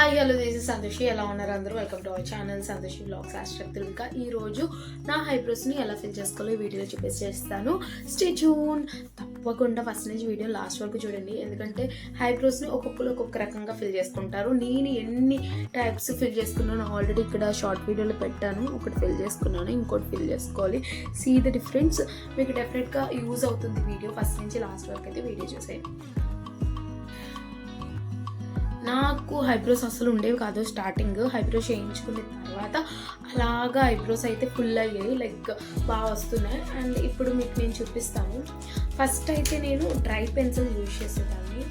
Hi hello this is Santoshi. ఎలా ఉన్నారు అందరూ? Welcome to our channel Santoshi blogs awestruck తెలుగుగా ఈ రోజు నా హైబ్రోస్ని ఎలా ఫిల్ చేసుకోవాలో వీడియోలో చూపించేస్తాను చేస్తాను. స్టే తప్పకుండా ఫస్ట్ నుంచి వీడియో లాస్ట్ వరకు చూడండి. ఎందుకంటే హైబ్రోస్ని ఒక్కొక్కరు ఒక్కొక్క రకంగా ఫిల్ చేసుకుంటారు. నేను ఎన్ని టైప్స్ ఫిల్ చేసుకున్నాను ఆల్రెడీ ఇక్కడ షార్ట్ వీడియోలో పెట్టాను. ఒకటి ఫిల్ చేసుకున్నాను ఇంకోటి ఫిల్ చేసుకోవాలి. సీ ద డిఫరెన్స్ మీకు డెఫినెట్గా యూజ్ అవుతుంది వీడియో ఫస్ట్ నుంచి లాస్ట్ వరకు అయితే వీడియో చూసేయండి. నాకు ఐబ్రోస్ అసలు ఉండేవి కాదు స్టార్టింగ్. ఐబ్రోస్ చేయించుకున్న తర్వాత అలాగా ఐబ్రోస్ అయితే ఫుల్ అయ్యాయి లైక్ బాగా వస్తున్నాయి. అండ్ ఇప్పుడు మీకు నేను చూపిస్తాను. ఫస్ట్ అయితే నేను డ్రై పెన్సిల్ యూజ్ చేసేదాన్ని.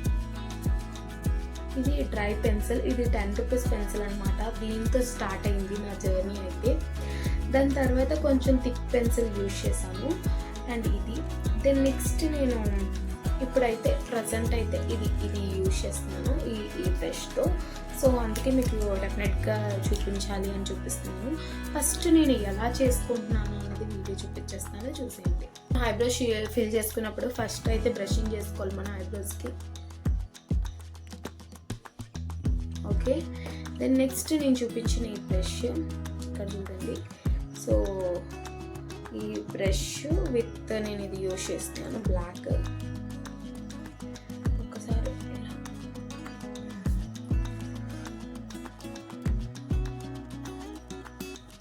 ఇది డ్రై పెన్సిల్ ఇది టెన్ రూపీస్ పెన్సిల్ అనమాట దీంతో స్టార్ట్ అయింది నా జర్నీ అయితే. దాని తర్వాత కొంచెం థిక్ పెన్సిల్ యూజ్ చేశాను. అండ్ ఇది. దెన్ నెక్స్ట్ నేను ఇప్పుడైతే ప్రజెంట్ అయితే ఇది ఇది యూజ్ చేస్తున్నాను. బ్రష్తో సో అందుకే మీకు డెఫినెట్గా చూపించాలి అని చూపిస్తున్నాను. ఫస్ట్ నేను ఎలా చేసుకుంటున్నాను అనేది వీడియో చూపించేస్తాను. చూసేయండి. ఐబ్రోస్ ఫిల్ చేసుకున్నప్పుడు ఫస్ట్ అయితే బ్రషింగ్ చేసుకోవాలి మన ఐబ్రోస్కి. ఓకే. దెన్ నెక్స్ట్ నేను చూపించిన ఈ బ్రష్ ఇక్కడ చూడండి. సో ఈ బ్రష్ విత్ నేను ఇది యూజ్ చేస్తున్నాను బ్లాక్.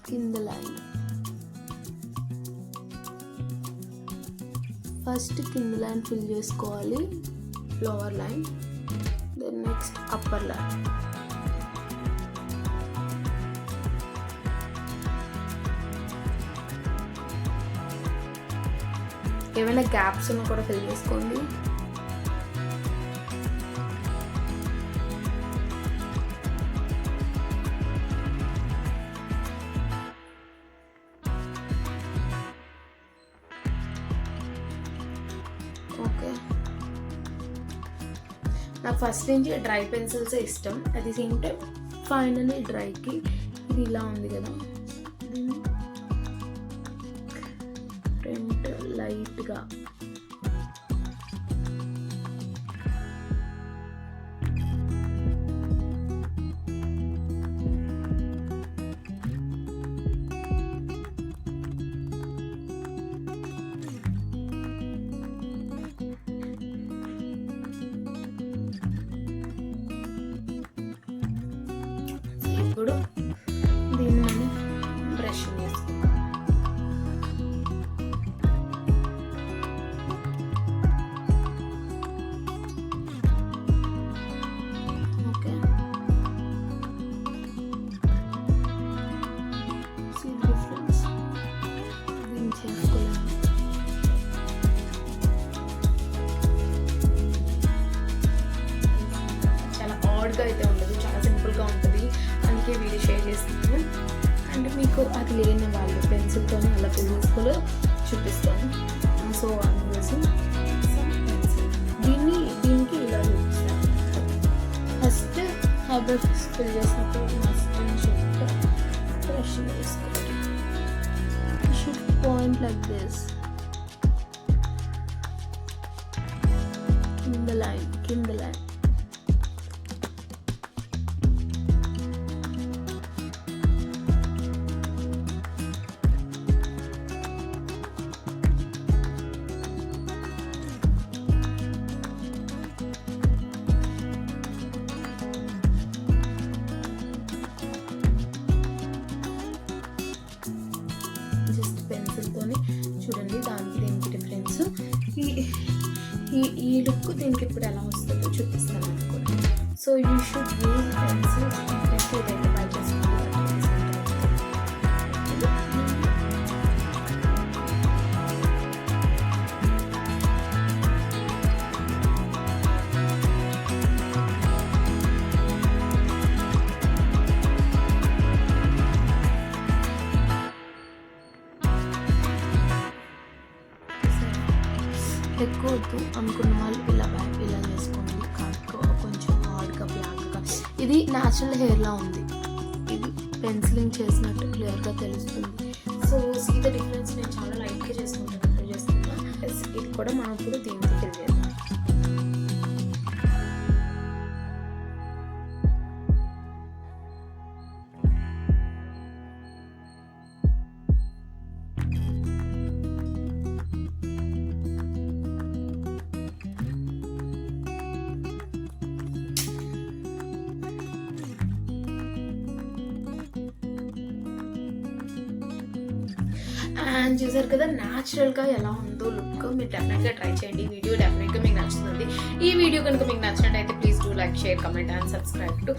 కింద లైన్ ఫస్ట్ కింద లైన్ ఫిల్ చేసుకోవాలి. Lower line then next upper line ఏమైనా గ్యాప్స్ ఉన్నా కూడా ఫిల్ చేసుకోండి. ఓకే. నాకు ఫస్ట్ నుంచి డ్రై పెన్సిల్స్ ఇష్టం. At the same time finally డ్రైకి ఇది ఇలా ఉంది కదా. ఫ్రంట్ లైట్గా ఇప్పుడు దీన్ని మనం బ్రష్ చేసుకుందాం ఓకే. వీడియో షేర్ చేస్తున్నాను అండ్ మీకు అది లేని వాళ్ళు పెన్సిల్తోనే అలా ఫిల్ చేసుకోలో చూపిస్తాను. సో అందుకోసం పెన్సిల్ దీన్ని దీనికి ఇలా చూపిస్తాను. ఫస్ట్ హైబ్రోస్ ఫిల్ చేసినప్పుడు మస్ట్ చెప్పి బ్రష్ వేసుకోవాలి షుడ్ పాయింట్ లైక్ దిస్ కింద లైన్ కింద లైన్ ఈ ఈ లుక్ దీనికి ఇప్పుడు ఎలా వస్తుందో చూపిస్తాను అనుకోండి so you should use pencil ఎక్కువ వద్దు అనుకున్న వాళ్ళు ఇలా బ్యాక్ ఇలా చేసుకోండి కాకపో కొంచెం హార్డ్గా బ్లాక్గా. ఇది న్యాచురల్ హెయిర్లా ఉంది. ఇది పెన్సిలింగ్ చేసినట్టు క్లియర్గా తెలుస్తుంది. సో సీ ద డిఫరెన్స్ నేను చాలా లైట్గా చేసుకుంటాను చేస్తున్నా. ఇది కూడా మనం ఇప్పుడు దీనికి ఫిల్ అండ్ చూసారు కదా న్యాచురల్గా ఎలా ఉందో లుక్ మీరు డెఫినెట్గా ట్రై చేయండి. ఈ వీడియో డెఫినెట్గా మీకు నచ్చుతుంది. ఈ వీడియో కనుక మీకు నచ్చినట్టయితే please do like share comment and subscribe to